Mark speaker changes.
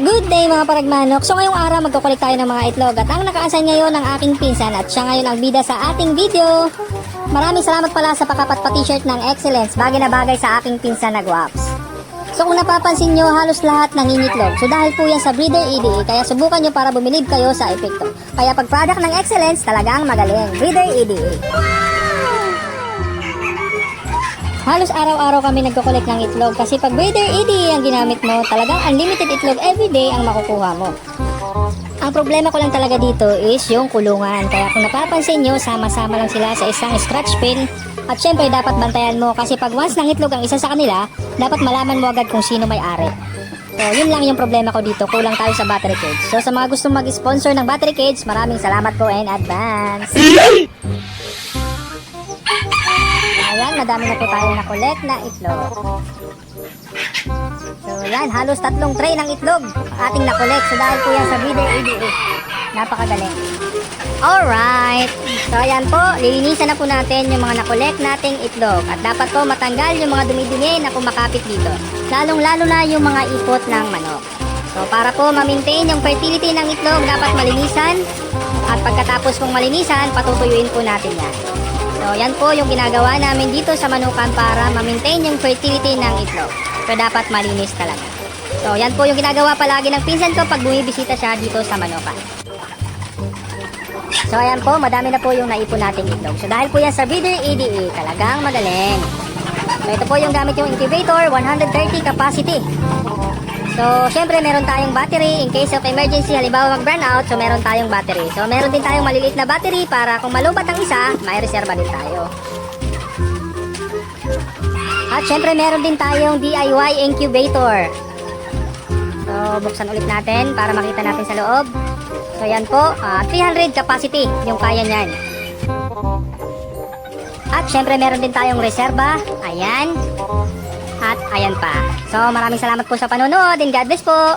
Speaker 1: Good day mga paragmanok. So ngayong araw magkukulik tayo ng mga itlog at ang naka-assign ngayon ng aking pinsan at siya ngayon ang bida sa ating video. Maraming salamat pala sa pakapat pa t-shirt ng Excellence. Bagay na bagay sa aking pinsan na guwaps. So kung napapansin nyo, halos lahat nangingitlog. So dahil po yan sa breeder EDA, kaya subukan nyo para bumilib kayo sa epekto. Kaya pag product ng Excellence, talagang magaling. Breeder E EDA. Halos araw-araw kami nagkukulik ng itlog kasi pag breeder EDA ang ginamit mo, talagang unlimited itlog everyday ang makukuha mo. Ang problema ko lang talaga dito is yung kulungan. Kaya kung napapansin nyo, sama-sama lang sila sa isang scratch pin. At syempre, dapat bantayan mo kasi pag once ng itlog ang isa sa kanila, dapat malaman mo agad kung sino may-ari. So, yun lang yung problema ko dito. Kulang tayo sa battery cage. So, sa mga gustong mag-sponsor ng battery cage, maraming salamat po in advance. Ayan, madami na po tayong na-collect na itlog. So, yan, halos tatlong tray ng itlog ating na-collect. So, dahil po yan sa breeder ADA. Napakagaling. Alright. So, ayan po, lilinisan na po natin yung mga na-collect nating itlog. At dapat po matanggal yung mga dumi-dumi na kumakapit dito. Lalong-lalo na yung mga ipot ng manok. So, para po ma-maintain yung fertility ng itlog, dapat malinisan. At pagkatapos pong malinisan, patutuyuin po natin yan. So, yan po yung ginagawa namin dito sa manukan para ma-maintain yung fertility ng itlog. So, dapat malinis talaga. So, yan po yung ginagawa palagi ng pinsan ko pag bumibisita siya dito sa manukan. So, ayan po, madami na po yung naipon nating itlog. So, dahil po yan sa breeder EDA, talagang magaling. So, ito po yung gamit yung incubator, 130 capacity. So, syempre meron tayong battery in case of emergency, halimbawa mag-burn out, so meron tayong battery. So, meron din tayong maliliit na battery para kung malubat ang isa, may reserva din tayo. At syempre meron din tayong DIY incubator. So, buksan ulit natin para makita natin sa loob. So, yan po, ah, 300 capacity yung kaya niyan. At syempre meron din tayong reserba. Ayan. At ayan pa. So maraming salamat po sa panonood and God bless po.